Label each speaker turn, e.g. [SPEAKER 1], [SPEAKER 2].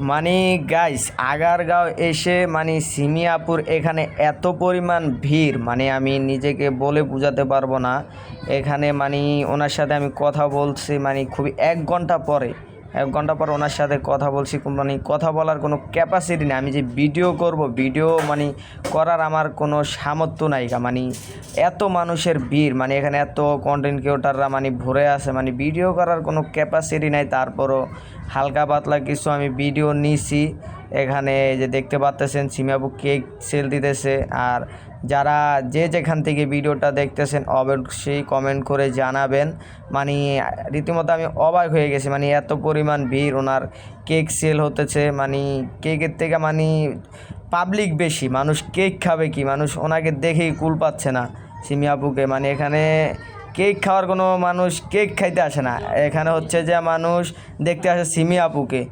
[SPEAKER 1] মানে গাইস আগারগাঁও এসে মানে সিমিয়াপুর এখানে এত পরিমাণ ভিড় মানে আমি নিজেকে বলে বোঝাতে পারব না। এখানে মানে ওনার সাথে আমি কথা বলছি মানে খুবই এক ঘণ্টা পরে। এক ঘণ্টা পর ওনার সাথে কথা বলছি মানে কথা বলার কোনো ক্যাপাসিটি নেই। আমি যে ভিডিও করব ভিডিও মানে করার আমার কোনো সামর্থ্য নাই। মানে এত মানুষের ভিড় মানে এখানে এত কন্টেন্ট ক্রিয়েটাররা মানে ভরে আছে। মানে ভিডিও করার কোনো ক্যাপাসিটি নাই। তারপরও হালকা পাতলা কিছু আমি ভিডিও নিছি। এখানে যে দেখতে পাচ্তেছেন সিমিয়াবু কেক সেল দিতেছে। আর যারা যে যেখান থেকে ভিডিওটা দেখতেছেন, অবশ্যই কমেন্ট করে জানাবেন। মানে রীতিমতো আমি অবাক হয়ে গেছি। মানে এত পরিমাণ ভিড়, ওনার কেক সেল হতেছে। মানে কেকের থেকে মানে পাবলিক বেশি। মানুষ কেক খাবে কি? মানুষ ওনাকে দেখেই কুল পাচ্ছে না সিমিয়াপুকে মানে এখানে কেক খাওয়ার কোনো মানুষ কেক খাইতে আসে না। এখানে হচ্ছে যে মানুষ দেখতে আসে সিমি আপুকে